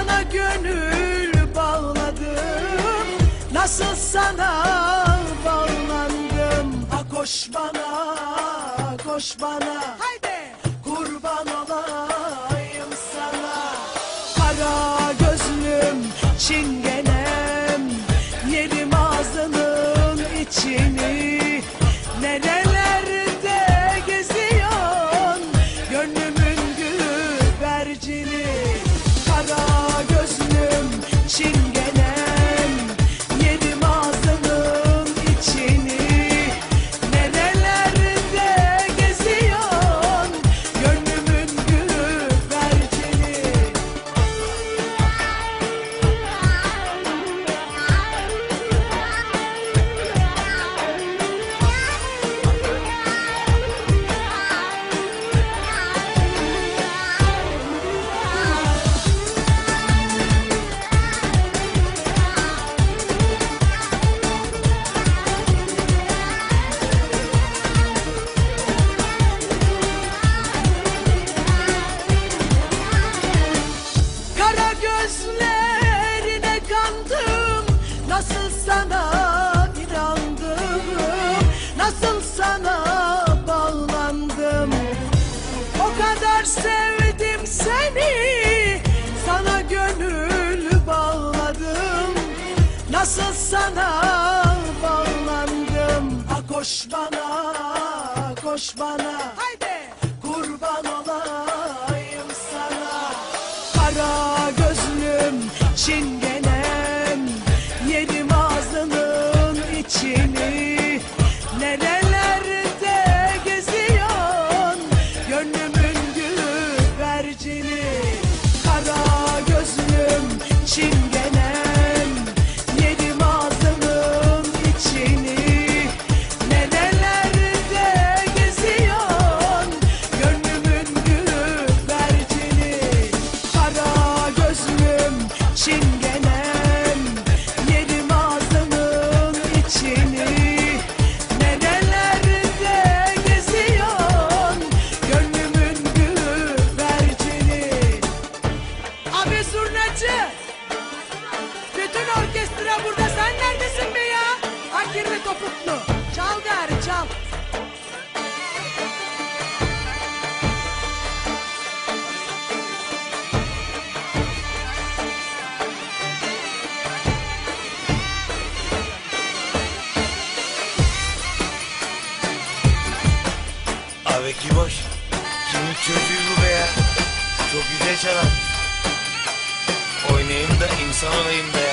sana gönül bağladım. Nasıl sana bağlandım? Ha koş bana, koş bana. Haydi. Kurban olayım sana. Kara gözlüm Çin Kara gözlerine kandım. Nasıl sana inandım? Nasıl sana bağlandım? O kadar sevdim seni. Sana gönül bağladım. Nasıl sana bağlandım? Ha koş bana koş bana. Haydi Virginia. I'm so in.